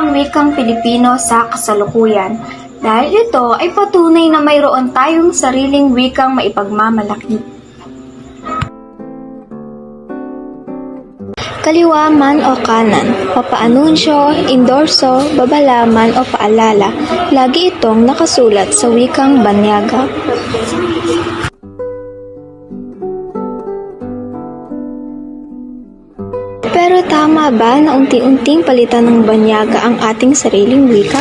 ang wikang Pilipino sa kasalukuyan dahil ito ay patunay na mayroon tayong sariling wikang maipagmamalaki. Kaliwa man o kanan, papaanunsyo, endorso, babalaman o paalala, lagi itong nakasulat sa wikang banyaga. Pero tama ba na unti-unting palitan ng banyaga ang ating sariling wika?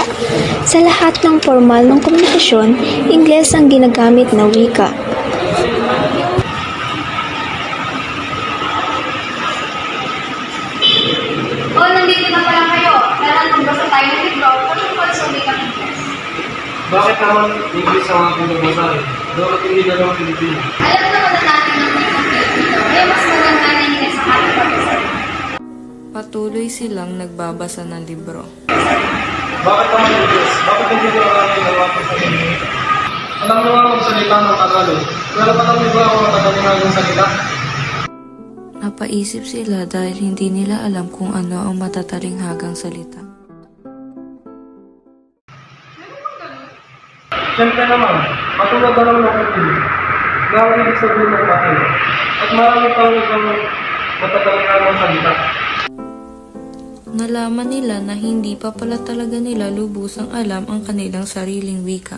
Sa lahat ng formal ng komunikasyon, Ingles ang ginagamit na wika. O, nandito na pala kayo. Tara, magbasa tayo ng libro tungkol sa wikang Ingles. Bakit naman English ang ating babasahin? Dapat hindi na lang Pilipino. Alam naman na natin ng wikang Pilipino, kaya mas maganda Patuloy silang nagbabasa ng libro. Bakit naman English? Bakit hindi ko lang ang ating sarili? Alam mo nga magsalita ng Tagalog, pero alam mo ba ang matatalingan salita? Napaisip sila dahil hindi nila alam kung ano ang matatalinghagang salita. Siyempre naman, katulad na lang ng na ang ibig sabihin ng bahay. At marami pang ibang matatalingan ng salita. Nalaman nila na hindi pa pala talaga nila lubusang alam ang kanilang sariling wika.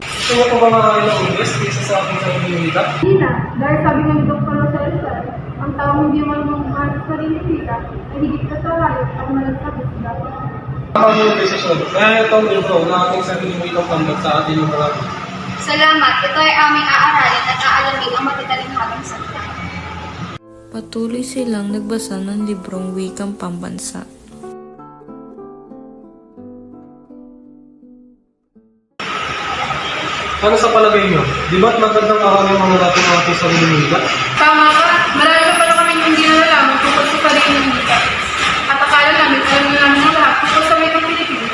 Gusto mo pa ba makain ng English kaysa sa ating sariling wika? Hindi na, dahil sabi ng Dr. Rosel Sir, ang taong hindi marunong ang sarili sila ay higit na sa hayop at malagsabi sa dapat. Mo yung desisyon. Kaya itong libro na ating sariling wikang pambat sa ating mga. Salamat. Ito ay aming aaralin at aalamin ang. Patuloy silang nagbasa ng librong wikang pambansa. Ano sa palagay niyo? Di ba't magandang aralin mga natin ating sariling wika? Tama ka, marami pa pala kami hindi nalalaman tungkol sa sarili ng wika. At akala namin alam na namin ang lahat tungkol sa wikang Pilipino.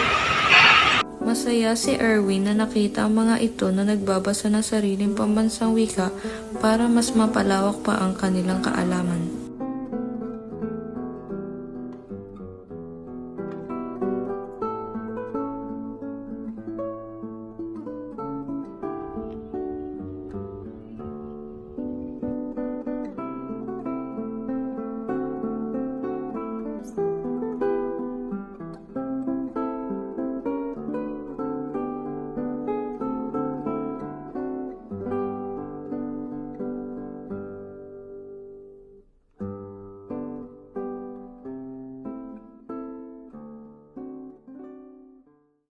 Masaya si Erwin na nakita ang mga ito na nagbabasa ng sariling pambansang wika para mas mapalawak pa ang kanilang kaalaman.